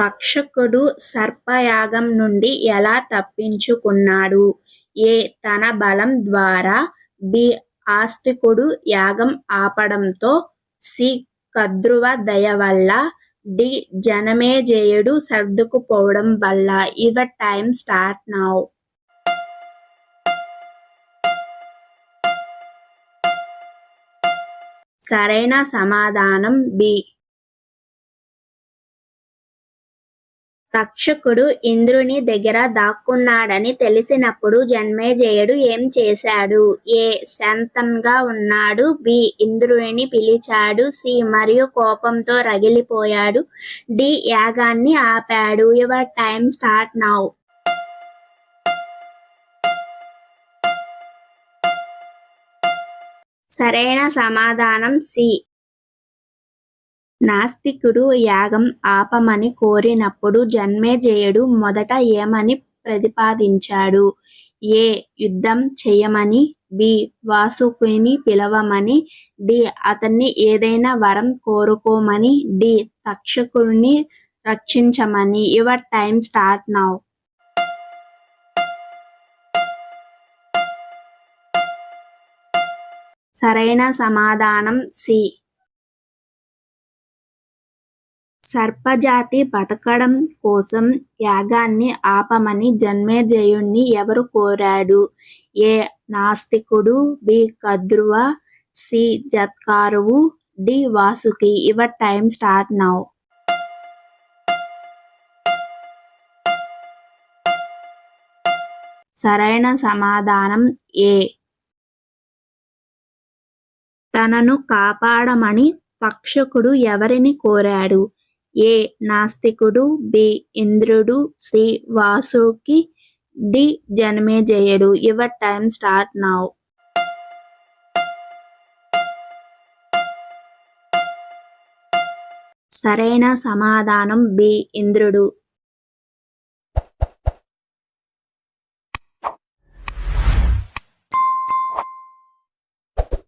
తక్షకుడు సర్పయాగం నుండి ఎలా తప్పించుకున్నాడు? ఏ. తన బలం ద్వారా బి. ఆస్తికుడు యాగం ఆపడంతో సి. కద్రువ దయ వల్ల డి. జనమేజయుడు సర్దుకుపోవడం వల్ల యువర్ టైం స్టార్ట్ నౌ సరైన సమాధానం బి. తక్షకుడు ఇంద్రుని దగ్గర దాక్కున్నాడని తెలిసినప్పుడు జన్మేజయుడు ఏం చేశాడు? ఏ. శాంతంగా ఉన్నాడు బి. ఇంద్రుడిని పిలిచాడు సి. మరియు కోపంతో రగిలిపోయాడు డి. యాగాన్ని ఆపాడు యువర్ టైం స్టార్ట్ నౌ సరైన సమాధానం సి. నాస్తికుడు యాగం ఆపమని కోరినప్పుడు జన్మేజయుడు మొదట ఏమని ప్రతిపాదించాడు? ఏ. యుద్ధం చేయమని బి. వాసుకుని పిలవమని డి. అతన్ని ఏదైనా వరం కోరుకోమని డి. తక్షకుడిని రక్షించమని యువర్ టైం స్టార్ట్ నౌ సరైన సమాధానం సి. సర్పజాతి బతకడం కోసం యాగాన్ని ఆపమని జన్మేజయుణ్ణి ఎవరు కోరాడు? ఏ. నాస్తికుడు బి. కద్రువ C. జత్కారువు D. Vasuki your time start now సరైన సమాధానం ఏ. తనను కాపాడమని తక్షకుడు ఎవరిని కోరాడు? ఏ. నాస్తికుడు బి. ఇంద్రుడు సి. వాసుకి డి. జనమేజయుడు యువర్ టైం స్టార్ట్ నౌ సరైన సమాధానం బి. ఇంద్రుడు